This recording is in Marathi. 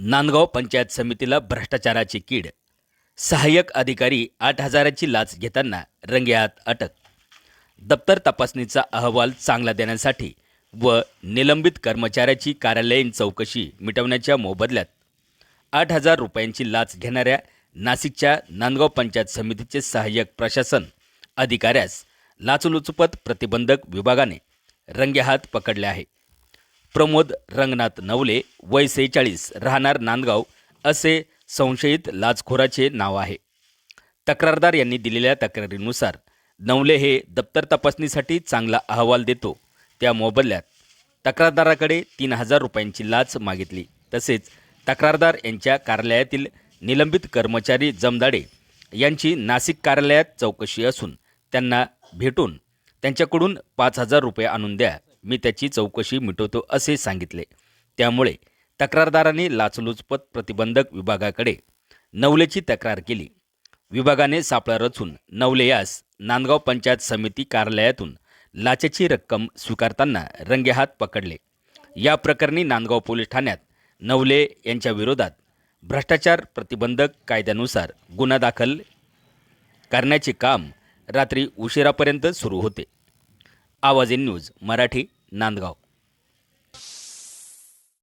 नांदगाव पंचायत समितीला भ्रष्टाचाराची कीड. सहाय्यक अधिकारी आठ हजाराची लाच घेताना रंगेहात अटक. दप्तर तपासणीचा अहवाल चांगला देण्यासाठी व निलंबित कर्मचाऱ्याची कार्यालयीन चौकशी मिटवण्याच्या मोबदल्यात आठ हजार रुपयांची लाच घेणाऱ्या नाशिकच्या नांदगाव पंचायत समितीचे सहाय्यक प्रशासन अधिकाऱ्यास लाचलुचपत प्रतिबंधक विभागाने रंगेहात पकडले आहे. प्रमोद रंगनाथ नवले वय सेहेचाळीस राहणार नांदगाव असे संशयित लाचखोराचे नाव आहे. तक्रारदार यांनी दिलेल्या तक्रारीनुसार नवले हे दप्तर तपासणीसाठी चांगला अहवाल देतो. त्या मोबदल्यात तक्रारदाराकडे तीन हजार रुपयांची लाच मागितली. तसेच तक्रारदार यांच्या कार्यालयातील निलंबित कर्मचारी जमदाडे यांची नाशिक कार्यालयात चौकशी असून त्यांना भेटून त्यांच्याकडून पाच हजार रुपये आणून द्या. मी त्याची चौकशी मिटवतो असे सांगितले. त्यामुळे तक्रारदाराने लाचलुचपत प्रतिबंधक विभागाकडे नवलेची तक्रार केली. विभागाने सापळा रचून नवले यास नांदगाव पंचायत समिती कार्यालयातून लाचेची रक्कम स्वीकारताना रंगेहात पकडले. या प्रकरणी नांदगाव पोलीस ठाण्यात नवले यांच्या विरोधात भ्रष्टाचार प्रतिबंधक कायद्यानुसार गुन्हा दाखल करण्याचे काम रात्री उशिरापर्यंत सुरू होते. आवाज इन न्यूज मराठी नांदगाव.